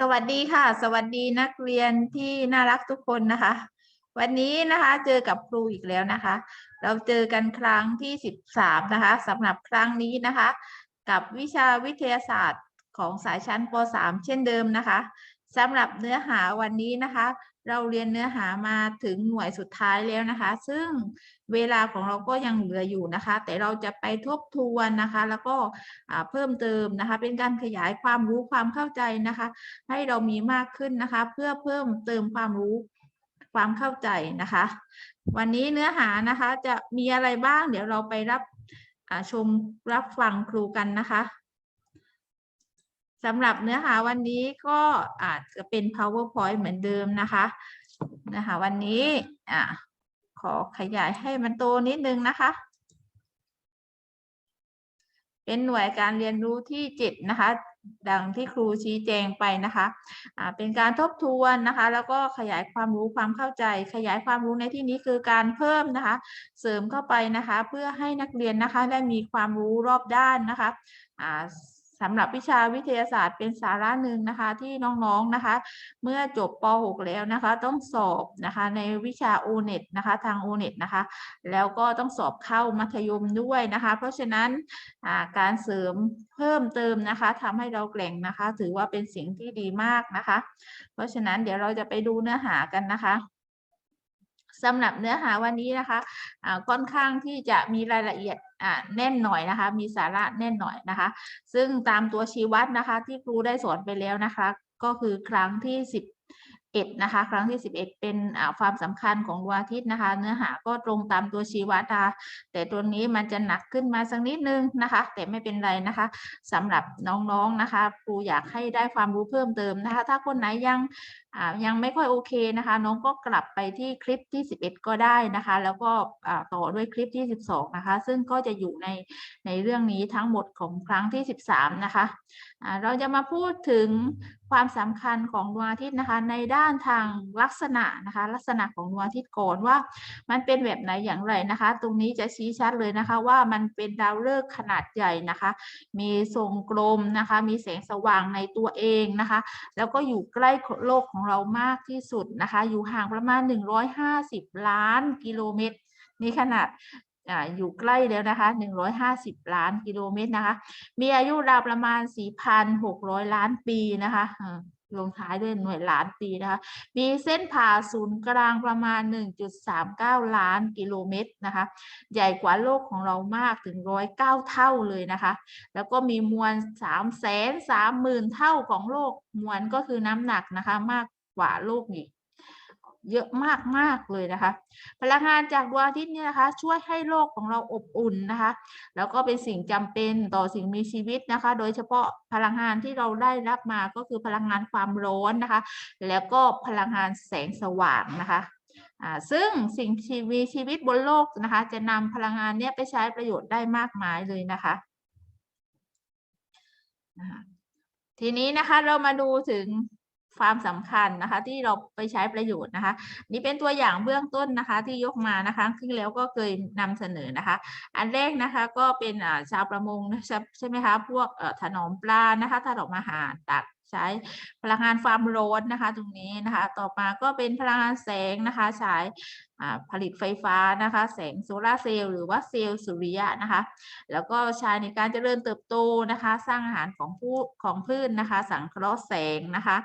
สวัสดีค่ะ สวัสดีนักเรียนที่น่ารักทุกคนนะคะ วันนี้นะคะเจอกับครูอีกแล้วนะคะ เราเจอกันครั้งที่สิบสามนะคะสำหรับครั้งนี้นะคะ กับวิชาวิทยาศาสตร์ของสายชั้นป .3 เช่นเดิมนะคะสำหรับเนื้อหาวันนี้นะคะ เราเรียนเนื้อหามาถึงหน่วยสุดท้ายแล้วนะคะ ซึ่งเวลาของเราก็ยังเหลืออยู่นะคะ แต่เราจะไปทบทวนนะคะ แล้วก็เพิ่มเติมนะคะ เป็นการขยายความรู้ความเข้าใจนะคะ ให้เรามีมากขึ้นนะคะ เพื่อเพิ่มเติมความรู้ความเข้าใจนะคะ วันนี้เนื้อหานะคะจะมีอะไรบ้าง เดี๋ยวเราไปรับชมรับฟังครูกันนะคะ สำหรับเนื้อหาวันนี้ก็อาจจะเป็น powerpoint เหมือนเดิมนะคะนะคะวันนี้อ่าขอขยายให้มันโตนิดนึงนะคะ เป็นหน่วยการเรียนรู้ที่เจ็ดนะคะ ดังที่ครูชี้แจงไปนะคะอ่าเป็นการทบทวนนะคะ แล้วก็ขยายความรู้ความเข้าใจ ขยายความรู้ในที่นี้คือการเพิ่มนะคะ เสริมเข้าไปนะคะ เพื่อให้นักเรียนนะคะได้มีความรู้รอบด้านนะคะ สำหรับวิชาวิทยาศาสตร์เป็นสาระหนึ่งนะคะที่น้องๆนะคะ เมื่อจบป .6 แล้วนะคะ ต้องสอบนะคะในวิชา O-NET นะคะทาง O-NET นะคะ แล้วก็ต้องสอบเข้ามัธยมด้วยนะคะ เพราะฉะนั้นการเสริมเพิ่มเติมนะคะทำให้เราแกร่งนะคะ ถือว่าเป็นสิ่งที่ดีมากนะคะ เพราะฉะนั้นเดี๋ยวเราจะไปดูเนื้อหากันนะคะ สำหรับเนื้อหาวันนี้นะคะอ่าค่อนข้างที่จะมีรายละเอียดอ่าแน่นหน่อยนะคะ มีสาระแน่นหน่อยนะคะ ซึ่งตามตัวชี้วัดนะคะที่ครูได้สอนไปแล้วนะคะ ก็คือครั้งที่ สิบเอ็ดนะคะครั้งที่สิบเป็นความสำคัญของดวงอาทิตย์นะคะ เนื้อหาก็ตรงตามตัวชี้วัดนะคะแต่ตัวนี้มันจะหนักขึ้นมาสักนิดนึงนะคะ แต่ไม่เป็นไรนะคะสำหรับน้องๆนะคะครูอยากให้ได้ความรู้เพิ่มเติมนะคะ ถ้าคนไหนยังยังไม่ค่อยโอเคนะคะ น้องก็กลับไปที่คลิปที่ 11 ก็ได้นะคะ แล้วก็ต่อด้วยคลิปที่ 12 นะคะ ซึ่งก็จะอยู่ในในเรื่องนี้ทั้งหมดของครั้งที่ 13 นะคะอ่าเราจะมาพูดถึง ความสำคัญของดวงอาทิตย์นะคะในด้านทางลักษณะนะคะ ลักษณะของดวงอาทิตย์ก่อนว่า มันเป็นแบบไหนอย่างไรนะคะ ตรงนี้จะชี้ชัดเลยนะคะ ว่ามันเป็นดาวฤกษ์ขนาดใหญ่นะคะ มีทรงกลมนะคะ มีแสงสว่างในตัวเองนะคะ แล้วก็อยู่ใกล้โลกของเรามากที่สุดนะคะ อยู่ห่างประมาณ 150 ล้านกิโลเมตรนี่ขนาด อยู่ใกล้แล้วนะคะ 150 ล้านกิโลเมตรนะคะ มีอายุราวประมาณ 4,600 ล้านปีนะคะลงท้ายด้วยหน่วยล้านปีนะคะ มีเส้นผ่าศูนย์กลางประมาณ 1.39 ล้านกิโลเมตรนะคะ ใหญ่กว่าโลกของเรามากถึง 109 เท่าเลยนะคะ แล้วก็มีมวล 3 3 0 0 0 0 เท่าของโลก มวลก็คือน้ำหนักนะคะมากกว่าโลกอีก เยอะมากมากเลยนะคะ พลังงานจากดวงอาทิตย์เนี่ยนะคะ ช่วยให้โลกของเราอบอุ่นนะคะ แล้วก็เป็นสิ่งจำเป็นต่อสิ่งมีชีวิตนะคะ โดยเฉพาะพลังงานที่เราได้รับมาก็คือพลังงานความร้อนนะคะ แล้วก็พลังงานแสงสว่างนะคะซึ่งสิ่งที่มีชีวิตบนโลกนะคะ จะนำพลังงานเนี้ยไปใช้ประโยชน์ได้มากมายเลยนะคะทีนี้นะคะเรามาดูถึง ความสำคัญนะคะ ที่เราไปใช้ประโยชน์นะคะ นี่เป็นตัวอย่างเบื้องต้นนะคะ ที่ยกมานะคะที่แล้วก็เคยนำเสนอนะคะ อันแรกนะคะก็เป็นชาวประมงใช่ไหมคะพวกถนอมปลานะคะถนอมอาหารตัก ใช้พลังงานความร้อนนะคะ ตรงนี้นะคะ ต่อมาก็เป็นพลังงานแสงนะคะใช้ผลิตไฟฟ้านะคะ แสงโซลาร์เซลล์หรือว่าเซลล์สุริยะนะคะ แล้วก็ใช้ในการเจริญเติบโตนะคะ สร้างอาหารของผู้ของพืชนะคะ สังเคราะห์แสงนะคะ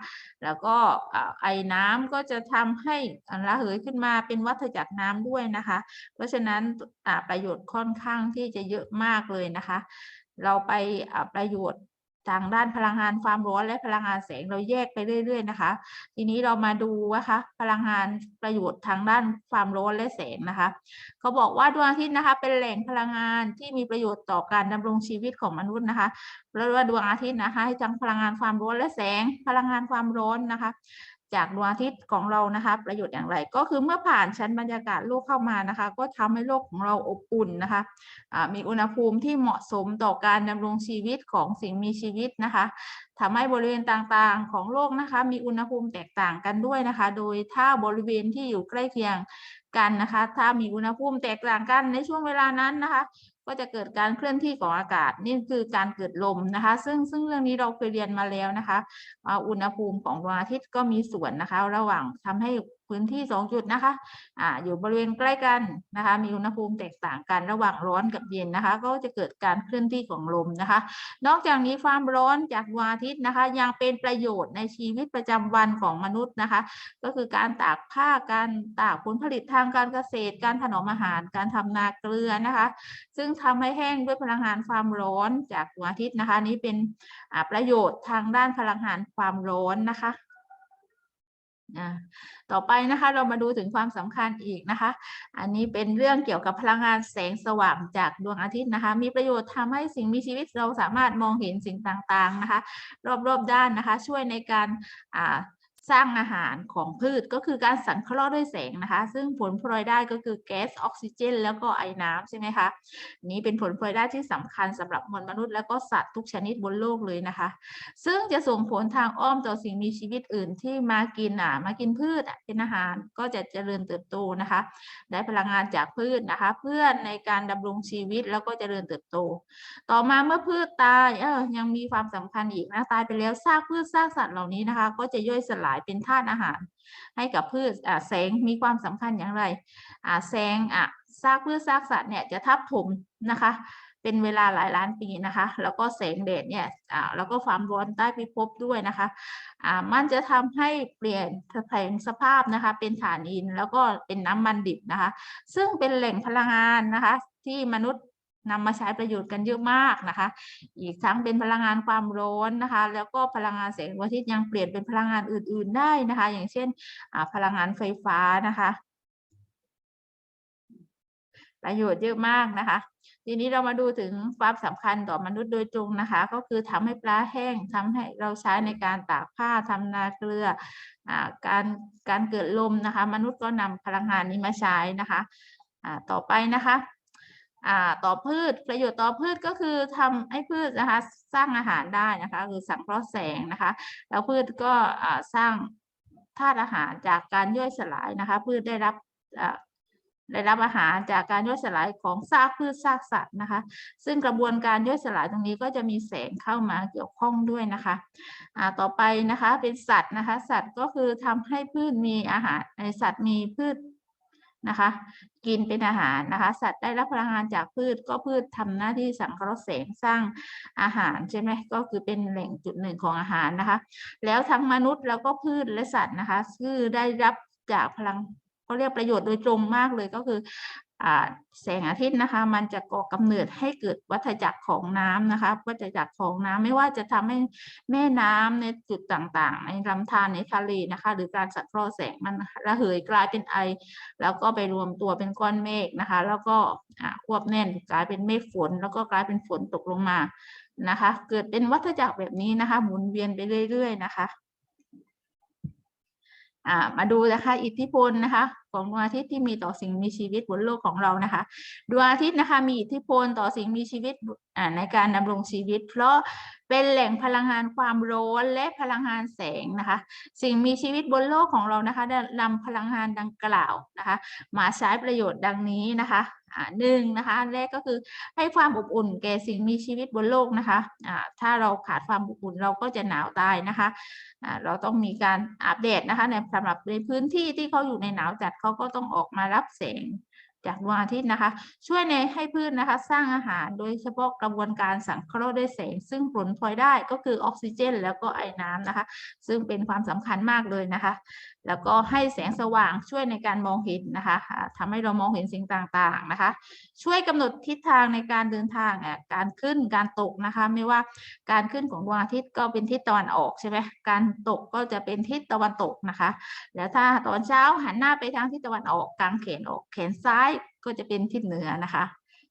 แล้วก็ไอ้น้ำก็จะทำให้ระเหยขึ้นมาเป็นวัฏจักรน้ำด้วยนะคะ เพราะฉะนั้นประโยชน์ค่อนข้างที่จะเยอะมากเลยนะคะ เราไปประโยชน์ ทางด้านพลังงานความร้อนและพลังงานแสงเราแยกไปเรื่อย ๆ นะคะ ทีนี้เรามาดูนะคะพลังงานประโยชน์ทางด้านความร้อนและแสงนะคะเขาบอกว่าดวงอาทิตย์นะคะ เป็นแหล่งพลังงานที่มีประโยชน์ต่อการดำรงชีวิตของมนุษย์นะคะแล้วว่าดวงอาทิตย์นะคะให้ทั้งพลังงานความร้อนและแสงพลังงานความร้อนนะคะ จากดวงอาทิตย์ของเรานะคะ ประโยชน์อย่างไร ก็คือเมื่อผ่านชั้นบรรยากาศโลกเข้ามานะคะ ก็ทำให้โลกของเราอบอุ่นนะคะอ่ามีอุณหภูมิที่เหมาะสมต่อการดำรงชีวิตของสิ่งมีชีวิตนะคะทำให้บริเวณต่างๆของโลกนะคะ มีอุณหภูมิแตกต่างกันด้วยนะคะ โดยถ้าบริเวณที่อยู่ใกล้เคียงกันนะคะ ถ้ามีอุณหภูมิแตกต่างกันในช่วงเวลานั้นนะคะ ก็จะเกิดการเคลื่อนที่ของอากาศนี่คือการเกิดลมนะคะ ซึ่งซึ่งเรื่องนี้เราเคยเรียนมาแล้วนะคะอุณหภูมิของดวงอาทิตย์ก็มีส่วนนะคะ ระหว่างทำให้ พื้นที่สองจุดนะคะอ่าอยู่บริเวณใกล้กันนะคะ มีอุณหภูมิแตกต่างกันระหว่างร้อนกับเย็นนะคะ ก็จะเกิดการเคลื่อนที่ของลมนะคะ นอกจากนี้ความร้อนจากดวงอาทิตย์นะคะ ยังเป็นประโยชน์ในชีวิตประจำวันของมนุษย์นะคะ ก็คือการตากผ้าการตากผลผลิตทางการเกษตร การถนอมอาหาร การทำนาเกลือนะคะ ซึ่งทำให้แห้งด้วยพลังงานความร้อนจากดวงอาทิตย์นะคะ นี้เป็นประโยชน์ทางด้านพลังงานความร้อนนะคะ ต่อไปนะคะเรามาดูถึงความสำคัญอีกนะคะ อันนี้เป็นเรื่องเกี่ยวกับพลังงานแสงสว่างจากดวงอาทิตย์นะคะ มีประโยชน์ทำให้สิ่งมีชีวิตเราสามารถมองเห็นสิ่งต่างๆนะคะ รอบๆด้านนะคะ ช่วยในการ สร้างอาหารของพืชก็คือการสังเคราะห์ด้วยแสงนะคะ ซึ่งผลพลอยได้ก็คือแก๊สออกซิเจน แล้วก็ไอน้ำใช่ไหมคะนี้เป็นผลพลอยได้ที่สำคัญสำหรับมวลมนุษย์และก็สัตว์ทุกชนิดบนโลกเลยนะคะ ซึ่งจะส่งผลทางอ้อมต่อสิ่งมีชีวิตอื่นที่มากินอะมากินพืชอะเป็นอาหารก็จะเจริญเติบโตนะคะ ได้พลังงานจากพืชนะคะ เพื่อในการดำรงชีวิตแล้วก็เจริญเติบโต ต่อมาเมื่อพืชตายเออยังมีความสำคัญอีกนะตายไปแล้วซากพืชซากสัตว์เหล่านี้นะคะ ก็จะย่อยสลายเป็นธาตุอาหาร ให้กับพืชแสงมีความสำคัญอย่างไรแสงอะซากพืชซากสัตว์เนี่ยจะทับถมนะคะเป็นเวลาหลายล้านปีนะคะ แล้วก็แสงแดดเนี่ยอ่าแล้วก็ความร้อนใต้พิภพด้วยนะคะอ่ามันจะทำให้เปลี่ยนแผงสภาพนะคะ เป็นถ่านหินแล้วก็เป็นน้ำมันดิบนะคะ ซึ่งเป็นแหล่งพลังงานนะคะ ที่มนุษย์ นำมาใช้ประโยชน์กันเยอะมากนะคะ อีกทั้งเป็นพลังงานความร้อนนะคะ แล้วก็พลังงานแสงอาทิตย์ยังเปลี่ยนเป็นพลังงานอื่น ๆได้นะคะ อย่างเช่นพลังงานไฟฟ้านะคะ ประโยชน์เยอะมากนะคะ ทีนี้เรามาดูถึงความสำคัญต่อมนุษย์โดยตรงนะคะ ก็คือทำให้ปลาแห้งทำให้เราใช้ในการตากผ้าทำนาเกลืออการการเกิดลมนะคะ มนุษย์ก็นำพลังงานนี้มาใช้นะคะต่อไปนะคะ ต่อพืชประโยชน์ต่อพืชก็คือทำให้พืชนะคะสร้างอาหารได้นะคะคือสังเคราะห์แสงนะคะแล้วพืชก็สร้างธาตุอาหารจากการย่อยสลายนะคะพืชได้รับได้รับอาหารจากการย่อยสลายของซากพืชซากสัตว์นะคะ ซึ่งกระบวนการย่อยสลายตรงนี้ก็จะมีแสงเข้ามาเกี่ยวข้องด้วยนะคะอ่าต่อไปนะคะเป็นสัตว์นะคะ สัตว์ก็คือทำให้พืชมีอาหารในสัตว์มีพืช นะคะ กินเป็นอาหารนะคะ สัตว์ได้รับพลังงานจากพืชก็พืชทำหน้าที่สังเคราะห์แสงสร้างอาหารใช่ไหมก็คือเป็นแหล่งจุดหนึ่งของอาหารนะคะ แล้วทั้งมนุษย์แล้วก็พืชและสัตว์นะคะคือได้รับจากพลังเขาเรียกประโยชน์โดยตรงมากเลยก็คือ แสงอาทิตย์นะคะ มันจะก่อกำเนิดให้เกิดวัฏจักรของน้ำนะคะ วัฏจักรของน้ำไม่ว่าจะทำให้แม่น้ำในจุดต่างๆ ในลำธารในทะเลนะคะ หรือการสังเคราะห์แสงมันระเหยกลายเป็นไอ แล้วก็ไปรวมตัวเป็นก้อนเมฆนะคะ แล้วก็ควบแน่นกลายเป็นเมฆฝน แล้วก็กลายเป็นฝนตกลงมานะคะ เกิดเป็นวัฏจักรแบบนี้นะคะ หมุนเวียนไปเรื่อย ๆ นะคะมาดูนะคะ อิทธิพลนะคะของดวงอาทิตย์ที่มีต่อสิ่งมีชีวิตบนโลกของเรานะคะดวงอาทิตย์นะคะมีอิทธิพลต่อสิ่งมีชีวิตในการดำรงชีวิต เพราะเป็นแหล่งพลังงานความร้อนและพลังงานแสงนะคะ สิ่งมีชีวิตบนโลกของเรานะคะได้นำพลังงานดังกล่าวนะคะ มาใช้ประโยชน์ดังนี้นะคะหนึ่งนะคะแรกก็คือให้ความอบอุ่นแก่สิ่งมีชีวิตบนโลกนะคะอ่าถ้าเราขาดความอบอุ่นเราก็จะหนาวตายนะคะอ่าเราต้องมีการอาบแดดนะคะในสำหรับในพื้นที่ที่เขาอยู่ในหนาวจัดเขาก็ต้องออกมารับแสง จากดวงอาทิตย์นะคะ ช่วยในให้พืชนะคะ สร้างอาหารโดยเฉพาะกระบวนการสังเคราะห์ด้วยแสง ซึ่งผลพลอยได้ก็คือออกซิเจน แล้วก็ไอ้น้ำนะคะ ซึ่งเป็นความสำคัญมากเลยนะคะ แล้วก็ให้แสงสว่างช่วยในการมองเห็นนะคะอ่าทำให้เรามองเห็นสิ่งต่างๆนะคะ ช่วยกำหนดทิศทางในการเดินทางอะการขึ้นการตกนะคะ ไม่ว่าการขึ้นของดวงอาทิตย์ก็เป็นทิศตะวันออกใช่ไหมการตกก็จะเป็นทิศตะวันตกนะคะ แล้วถ้าตอนเช้าหันหน้าไปทางทิศตะวันออกกางแขนออกแขนซ้าย ก็จะเป็นทิศเหนือนะคะ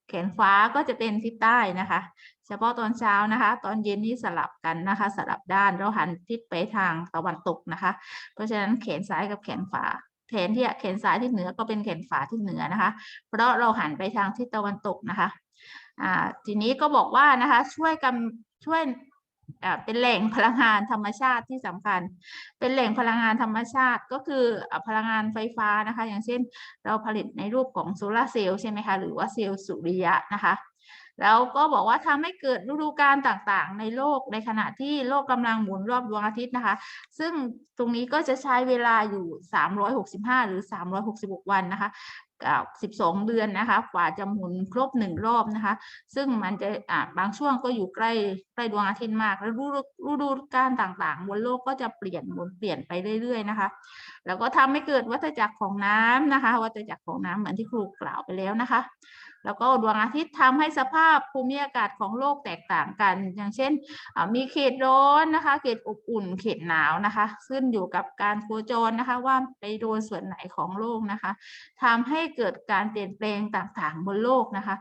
แขนขวาก็จะเป็นทิศใต้นะคะ เฉพาะตอนเช้านะคะ ตอนเย็นนี่สลับกันนะคะ สลับด้านเราหันทิศไปทางตะวันตกนะคะ เพราะฉะนั้นแขนซ้ายกับแขนขวาแขนที่แขนซ้ายที่เหนือก็เป็นแขนขวาที่เหนือนะคะ เพราะเราหันไปทางทิศตะวันตกนะคะทีนี้ก็บอกว่านะคะช่วยกันช่วย เป็นแหล่งพลังงานธรรมชาติที่สำคัญ เป็นแหล่งพลังงานธรรมชาติก็คือพลังงานไฟฟ้านะคะ อย่างเช่น เราผลิตในรูปของโซลาร์เซลล์ใช่ไหมคะ หรือว่าเซลล์สุริยะนะคะ แล้วก็บอกว่าทำให้เกิดฤดูกาลต่างๆ ในโลกในขณะที่โลกกำลังหมุนรอบดวงอาทิตย์นะคะ ซึ่งตรงนี้ก็จะใช้เวลาอยู่ 365 หรือ 366 วันนะคะ กับ 12 เดือนนะคะกว่าจะหมุนครบหนึ่งรอบนะคะ ซึ่งมันจะะบางช่วงก็อยู่ใกล้ใกล้ดวงอาทิตย์มาก แล้วฤดูฤดูการต่างๆ บนโลกก็จะเปลี่ยนหมุนเปลี่ยนไปเรื่อยๆนะคะ แล้วก็ทำให้เกิดวัฏจักรของน้ำนะคะ วัฏจักรของน้ำเหมือนที่ครูกล่าวไปแล้วนะคะ แล้วก็ดวงอาทิตย์ทำให้สภาพภูมิอากาศของโลกแตกต่างกัน อย่างเช่นมีเขตร้อนนะคะ เขตอบอุ่น เขตหนาวนะคะ ขึ้นอยู่กับการโคจรนะคะ ว่าไปโดนส่วนไหนของโลกนะคะทำให้เกิดการเปลี่ยนแปลงต่างๆบนโลกนะคะ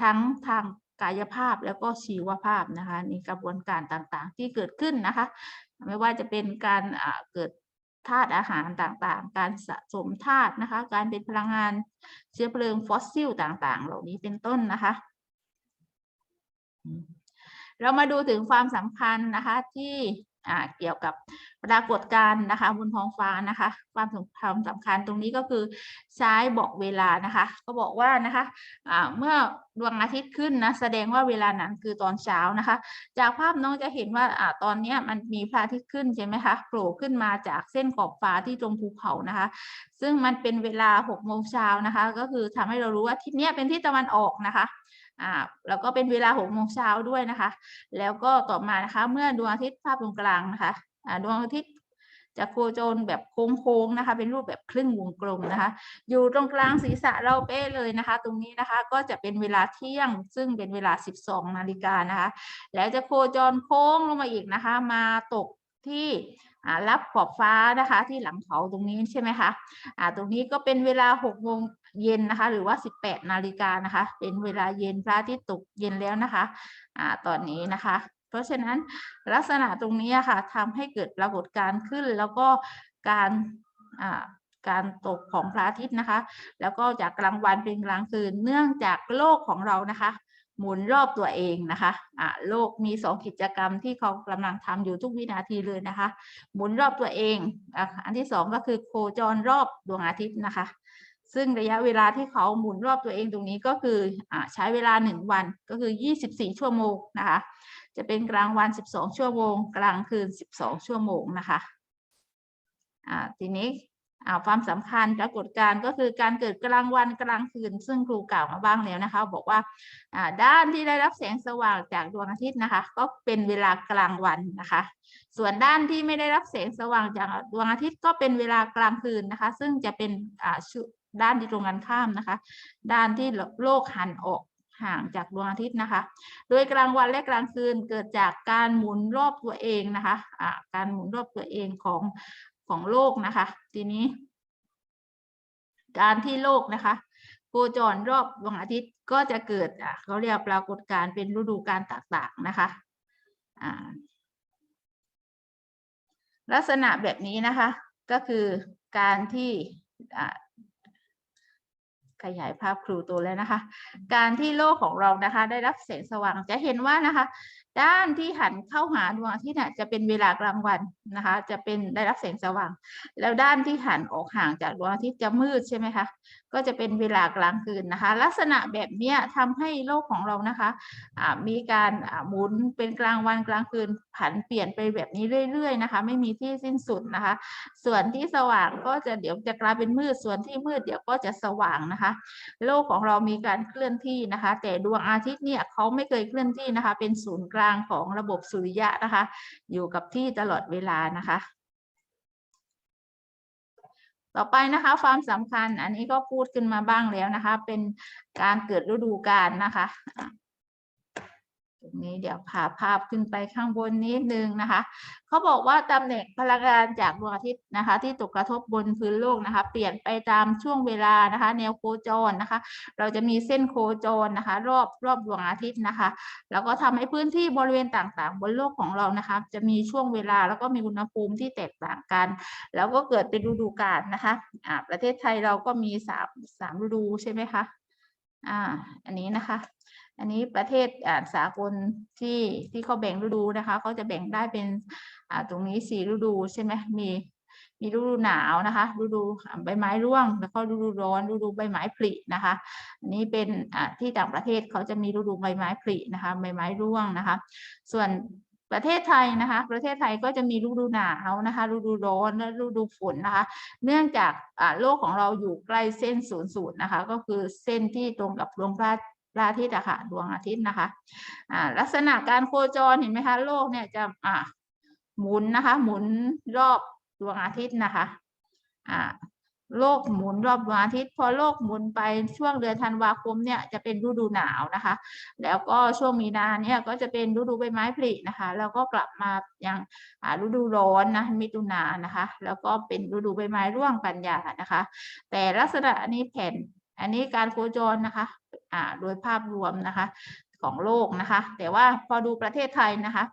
ทั้งทางกายภาพแล้วก็ชีวภาพนะคะนี่กระบวนการต่างๆ ที่เกิดขึ้นนะคะ ไม่ว่าจะเป็นการเกิด ธาตุอาหารต่างๆ การสะสมธาตุนะคะ การเป็นพลังงานเชื้อเพลิงฟอสซิลต่างๆ เหล่านี้เป็นต้นนะคะ เรามาดูถึงความสำคัญนะคะที่ เกี่ยวกับปรากฏการณ์นะคะบนท้องฟ้านะคะ ความสำคัญสำคัญตรงนี้ก็คือใช้บอกเวลานะคะ ก็บอกว่านะคะอ่าเมื่อดวงอาทิตย์ขึ้นนะแสดงว่าเวลานั้นคือตอนเช้านะคะ จากภาพน้องจะเห็นว่าอตอนนี้มันมีพระอาทิตย์ขึ้นใช่ไหมคะโผล่ขึ้นมาจากเส้นขอบฟ้าที่ตรงภูเขานะคะ ซึ่งมันเป็นเวลาหกโมงเช้านะคะ ก็คือทำให้เรารู้ว่าทิศเนี้ยเป็นทิศตะวันออกนะคะ อ่าแล้วก็เป็นเวลาหกโมงเช้าด้วยนะคะ แล้วก็ต่อมานะคะเมื่อดวงอาทิตย์ภาพตรงกลางนะคะอ่าดวงอาทิตย์จะโคจรแบบโค้งๆนะคะ เป็นรูปแบบครึ่งวงกลมนะคะ อยู่ตรงกลางศีรษะเราเป๊ะเลยนะคะ ตรงนี้นะคะก็จะเป็นเวลาเที่ยง ซึ่งเป็นเวลา 12 นาฬิกานะคะ แล้วจะโคจรโค้งลงมาอีกนะคะ มาตกที่รับขอบฟ้านะคะที่หลังเขาตรงนี้ใช่ไหมคะอ่าตรงนี้ก็เป็นเวลา6โมง เย็นนะคะ หรือว่า 18 นาฬิกานะคะ เป็นเวลาเย็นพระอาทิตย์ตกเย็นแล้วนะคะอ่าตอนนี้นะคะ เพราะฉะนั้นลักษณะตรงนี้ค่ะทำให้เกิดปรากฏการณ์ขึ้น แล้วก็การอ่าการตกของพระอาทิตย์นะคะ แล้วก็จากกลางวันเป็นกลางคืน เนื่องจากโลกของเรานะคะ หมุนรอบตัวเองนะคะอ่าโลกมีสองกิจกรรมที่เขากำลังทำอยู่ทุกวินาทีเลยนะคะ หมุนรอบตัวเองอะอันที่สองก็คือโคจรรอบดวงอาทิตย์นะคะ ซึ่งระยะเวลาที่เขาหมุนรอบตัวเองตรงนี้ก็คืออใช้เวลาหนึ่งวันก็คือ 24 ชั่วโมงนะคะ จะเป็นกลางวัน 12 ชั่วโมง กลางคืน 12 ชั่วโมงนะคะทีนี้ความสำคัญปรากฏการณ์ก็คือการเกิดกลางวันกลางคืน ซึ่งครูกล่าวมาบ้างแล้วนะคะ บอกว่าด้านที่ได้รับแสงสว่างจากดวงอาทิตย์นะคะ ก็เป็นเวลากลางวันนะคะ ส่วนด้านที่ไม่ได้รับแสงสว่างจากดวงอาทิตย์ก็เป็นเวลากลางคืนนะคะ ซึ่งจะเป็นอ่าชุ ด้านที่ตรงกันข้ามนะคะ ด้านที่โลกหันออกห่างจากดวงอาทิตย์นะคะ โดยกลางวันและกลางคืนเกิดจากการหมุนรอบตัวเองนะคะอ่าการหมุนรอบตัวเองของของโลกนะคะ ทีนี้ การที่โลกนะคะโคจรรอบดวงอาทิตย์ก็จะเกิดเขาเรียกปรากฏการณ์เป็นฤดูกาลต่างๆนะคะลักษณะแบบนี้นะคะ ก็คือการที่ ขยายภาพครูตัวแล้วนะคะ การที่โลกของเรานะคะ ได้รับแสงสว่างจะเห็นว่านะคะ ด้านที่หันเข้าหาดวงอาทิตย์เนี่ยจะเป็นเวลากลางวันนะคะ จะเป็นได้รับแสงสว่าง แล้วด้านที่หันออกห่างจากดวงอาทิตย์จะมืดใช่ไหมคะก็จะเป็นเวลากลางคืนนะคะ ลักษณะแบบเนี้ยทำให้โลกของเรานะคะอ่ามีการหมุนเป็นกลางวันกลางคืนผันเปลี่ยนไปแบบนี้เรื่อยๆนะคะ ไม่มีที่สิ้นสุดนะคะ ส่วนที่สว่างก็จะเดี๋ยวจะกลายเป็นมืดส่วนที่มืดเดี๋ยวก็จะสว่างนะคะ โลกของเรามีการเคลื่อนที่นะคะ แต่ดวงอาทิตย์เนี่ยเขาไม่เคยเคลื่อนที่นะคะ เป็นศูนย์กลางของระบบสุริยะนะคะ อยู่กับที่ตลอดเวลานะคะ ต่อไปนะคะความสำคัญอันนี้ก็พูดขึ้นมาบ้างแล้วนะคะ เป็นการเกิดฤดูกาลนะคะอะ ตรงนี้เดี๋ยวพาภาพขึ้นไปข้างบนนิดนึงนะคะเขาบอกว่าตำแหน่งพลังงานจากดวงอาทิตย์นะคะ ที่ตกกระทบบนพื้นโลกนะคะ เปลี่ยนไปตามช่วงเวลานะคะ แนวโคจรนะคะ เราจะมีเส้นโคจรนะคะ รอบรอบดวงอาทิตย์นะคะ แล้วก็ทำให้พื้นที่บริเวณต่างๆ บนโลกของเรานะคะ จะมีช่วงเวลาแล้วก็มีอุณหภูมิที่แตกต่างกัน แล้วก็เกิดเป็นฤดูกาลนะคะอ่าประเทศไทยเราก็มีสามสามฤดูใช่ไหมคะอ่าอันนี้นะคะ อันนี้ประเทศอ่าสากลที่ที่เขาแบ่งฤดูนะคะเขาจะแบ่งได้เป็นตรงนี้สี่ฤดูใช่ไหมมีมีฤดูหนาวนะคะฤดูใบไม้ร่วง แล้วก็ฤดูร้อนฤดูใบไม้ผลินะคะ อันนี้เป็นที่ต่างประเทศเขาจะมีฤดูใบไม้ผลินะคะใบไม้ร่วงนะคะ ส่วนประเทศไทยนะคะ ประเทศไทยก็จะมีฤดูหนาวนะคะฤดูร้อนและฤดูฝนนะคะ เนื่องจากโลกของเราอยู่ใกล้เส้นศูนย์สูตรนะคะ ก็คือเส้นที่ตรงกับดวงพระ พระอาทิตย์อะค่ะดวงอาทิตย์นะคะอ่าลักษณะการโคจรเห็นไหมคะโลกเนี่ยจะอ่าหมุนนะคะ หมุนรอบดวงอาทิตย์นะคะอ่าโลกหมุนรอบดวงอาทิตย์ พอโลกหมุนไปช่วงเดือนธันวาคมเนี่ยจะเป็นฤดูหนาวนะคะ แล้วก็ช่วงมีนาเนี่ยก็จะเป็นฤดูใบไม้ผลินะคะ แล้วก็กลับมาอย่างฤดูร้อนนะมิถุนายนนะคะ แล้วก็เป็นฤดูใบไม้ร่วงกันยานะคะ แต่ลักษณะนี้แผ่น อันนี้การโคจรนะคะอ่าโดยภาพรวมนะคะของโลกนะคะ แต่ว่าพอดูประเทศไทยนะคะ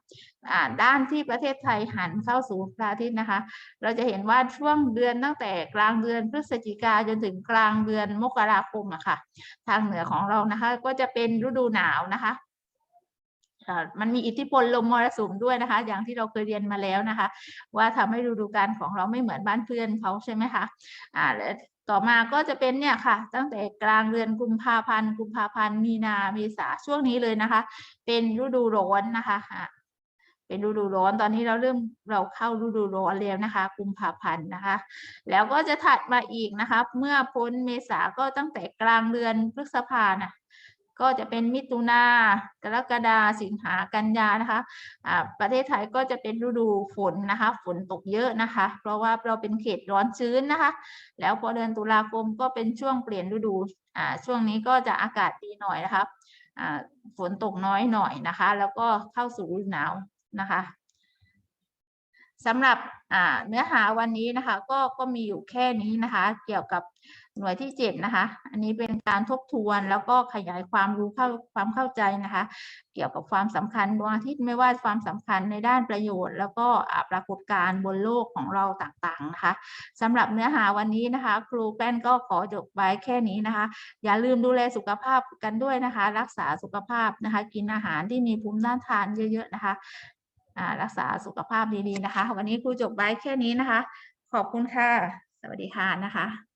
อ่าด้านที่ประเทศไทยหันเข้าสู่พระอาทิตย์นะคะ เราจะเห็นว่าช่วงเดือนตั้งแต่กลางเดือนพฤศจิกาจนถึงกลางเดือนมกราคมอะค่ะ ทางเหนือของเรานะคะ ก็จะเป็นฤดูหนาวนะคะมันมีอิทธิพลลมมรสุมด้วยนะคะ อย่างที่เราเคยเรียนมาแล้วนะคะ ว่าทำให้ฤดูกาลของเราไม่เหมือนบ้านเพื่อนเขาใช่ไหมคะอ่าแล้ว ต่อมาก็จะเป็นเนี่ยค่ะ ตั้งแต่กลางเดือนกุมภาพันธ์กุมภาพันธ์มีนาเมษาช่วงนี้เลยนะคะ เป็นฤดูร้อนนะคะเป็นฤดูร้อนตอนที่เราเริ่มเราเข้าฤดูร้อนแล้วนะคะ กุมภาพันธ์นะคะ แล้วก็จะถัดมาอีกนะคะ เมื่อพ้นเมษาก็ตั้งแต่กลางเดือนพฤษภานะ ก็จะเป็นมิถุนากรกฎาสิงหากันยานะคะอ่าประเทศไทยก็จะเป็นฤดูฝนนะคะ ฝนตกเยอะนะคะ เพราะว่าเราเป็นเขตร้อนชื้นนะคะ แล้วพอเดือนตุลาคมก็เป็นช่วงเปลี่ยนฤดูอ่าช่วงนี้ก็จะอากาศดีหน่อยนะคะอ่าฝนตกน้อยหน่อยนะคะ แล้วก็เข้าสู่ฤดูหนาวนะคะสำหรับอ่าเนื้อหาวันนี้นะคะ ก็ก็มีอยู่แค่นี้นะคะ เกี่ยวกับ หน่วยที่เจ็ดนะคะ อันนี้เป็นการทบทวนแล้วก็ขยายความรู้เข้าความเข้าใจนะคะ เกี่ยวกับความสำคัญดวงอาทิตย์ไม่ว่าความสำคัญในด้านประโยชน์ แล้วก็ปรากฏการณ์บนโลกของเราต่างๆนะคะสำหรับเนื้อหาวันนี้นะคะ ครูแป้นก็ขอจบไว้แค่นี้นะคะ อย่าลืมดูแลสุขภาพกันด้วยนะคะ รักษาสุขภาพนะคะ กินอาหารที่มีภูมิต้านทานเยอะ ๆ นะคะรักษาสุขภาพดีๆนะคะ วันนี้ครูจบไว้แค่นี้นะคะ ขอบคุณค่ะ สวัสดีค่ะนะคะ